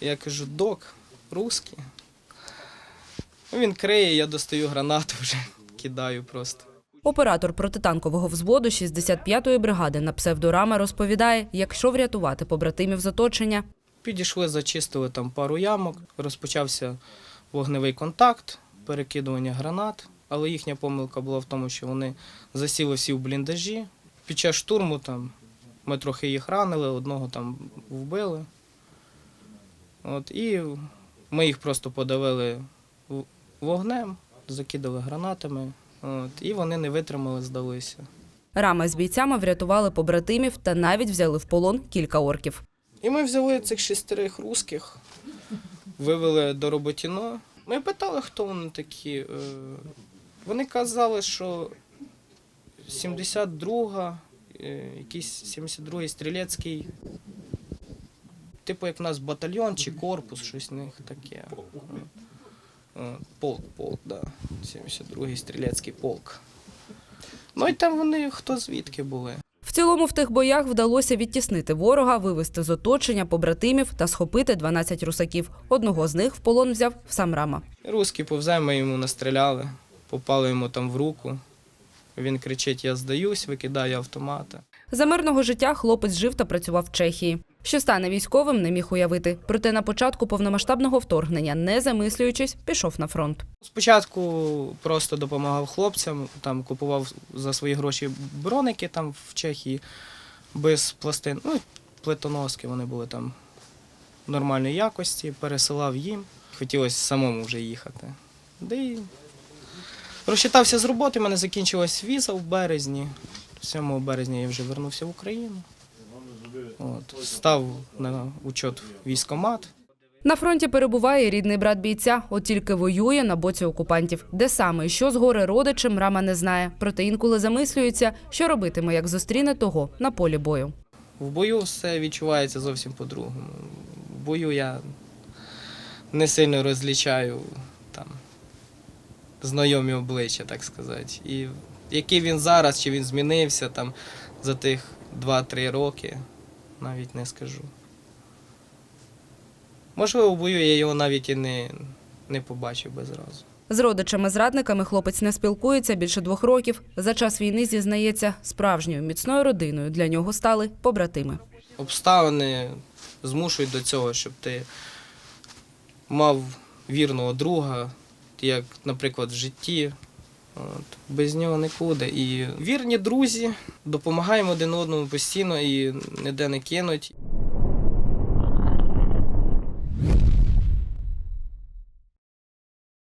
Я кажу, док, русський. Ну, Він криє, я достаю гранату вже, кидаю просто. Оператор протитанкового взводу 65-ї бригади на псевдорама розповідає, якщо врятувати побратимів з оточення, Підійшли, зачистили там пару ямок, розпочався вогневий контакт, перекидування гранат, але їхня помилка була в тому, що вони засіли всі в бліндажі. Під час штурму там ми трохи їх ранили, одного там вбили. От, і ми їх просто подавили вогнем, закидали гранатами, от, і вони не витримали, здалися. рама з бійцями врятували побратимів та навіть взяли в полон кілька орків. І ми взяли цих шестерих русських, вивели до Роботіно. Ми питали, хто вони такі. Е, Вони казали, що 72-га, е, якийсь 72-й стрілецький, типу як в нас батальйон чи корпус, щось в них таке. Е, Полк, полк, да. 72-й стрілецький полк. Ну і там вони хто звідки були. В цілому в тих боях вдалося відтіснити ворога, вивести з оточення побратимів та схопити 12 русаків. Одного з них в полон взяв сам Рама. Русський повзе, ми йому настріляли, попали йому там в руку. Він кричить: Я здаюсь, викидає автомата. За мирного життя хлопець жив та працював в Чехії. Що стане військовим, не міг уявити. Проте на початку повномасштабного вторгнення, не замислюючись, пішов на фронт. Спочатку просто допомагав хлопцям, там купував за свої гроші броники там в Чехії без пластин. Ну, і плитоноски вони були там нормальної якості, пересилав їм. Хотілося самому вже їхати. Де і розчитався з роботи, в мене закінчилась віза в березні. 7 березня я вже вернувся в Україну. От, став на учет в військкомат. На фронті перебуває рідний брат бійця, от тільки воює на боці окупантів. Де саме і що з гори родичем Рама не знає. Проте інколи замислюється, що робитиме, як зустріне того на полі бою. В бою все відчувається зовсім по-другому. В бою я не сильно розлічаю там знайомі обличчя, так сказати. І який він зараз, чи він змінився там за тих 2-3 роки, навіть не скажу. Можливо, в бою я його навіть і не, не побачив би зразу. З родичами-зрадниками хлопець не спілкується більше двох років. За час війни зізнається, справжньою міцною родиною для нього стали побратими. обставини змушують до цього, щоб ти мав вірного друга, як, наприклад, в житті. От. Без нього нікуди. І вірні друзі допомагаємо один одному постійно і ніде не кинуть.